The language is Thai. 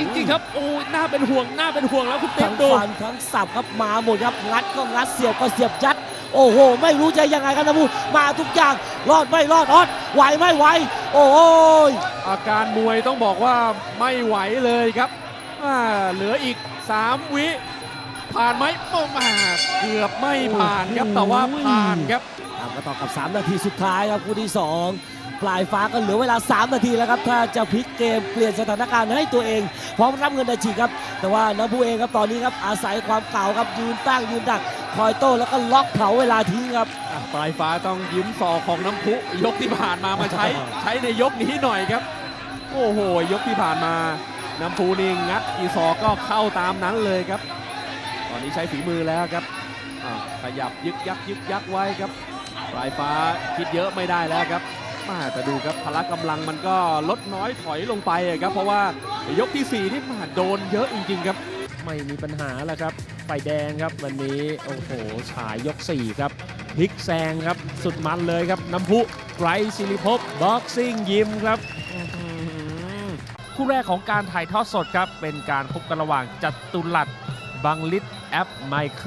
จริงๆครับโอ้ยน่าเป็นห่วงน่าเป็นห่วงแล้วคุณติ๊ทั้กงดูฟันทั้งสับครับมาหมดครับงัดก็งัดเสียบก็เสียบยัด โอ้โห ไม่รู้จะยังไงครับนะพูมาทุกอย่างรอดไม่รอดออดไหวไม่ไหวโอ้โหอาการมวยต้องบอกว่าไม่ไหวเลยครับอ่าเหลืออีก 3 วิ ผ่านไหมโอ้มาเกือบไม่ผ่านครับแต่ว่าผ่านครับ ตามกันต่อกับ 3 นาทีสุดท้ายครับคู่ที่ 2 ปลายฟ้าก็เหลือเวลา 3 นาทีแล้วครับ ถ้าจะพลิกเกมเปลี่ยนสถานการณ์ให้ตัวเอง พร้อมรับเงินอาชีพครับ แต่ว่าน้ำผู้เองครับตอนนี้ครับอาศัยความเก่าครับยืนตั้งยืนดักคอยโต้แล้วก็ล็อกเผาเวลาทิ้งครับอะปลายฟ้าต้องยืมศอกของน้ำพุยกที่ผ่านมามาใช้ ใช้ในยกนี้หน่อยครับ โอ้โห ยกที่ผ่านมาน้ำพุนี่งัดกี่ศอกก็เข้าตามนั้นเลยครับ ตอนนี้ใช้ฝีมือแล้วครับอะขยับยึกยักยึกยักไว้ครับปลายฟ้าคิดเยอะไม่ได้แล้วครับมา แต่ดูครับพละกำลังมันก็ลดน้อยถอยลงไปอะครับ เพราะว่ายกที่สี่นี่มาโดนเยอะจริง ๆ ครับ ไม่มีปัญหาแล้วครับไฟแดงครับวันนี้โอ้โหฉายยก 4 ครับพลิกแซงครับ สุดมันเลยครับ น้ำพุไกรศิริภพบ็อกซิ่งยิมครับอื้อหือคู่แรกของการถ่ายทอดสดครับ เป็นการพบกันระหว่างจัตุรัสบังลิศแอปไมเคิล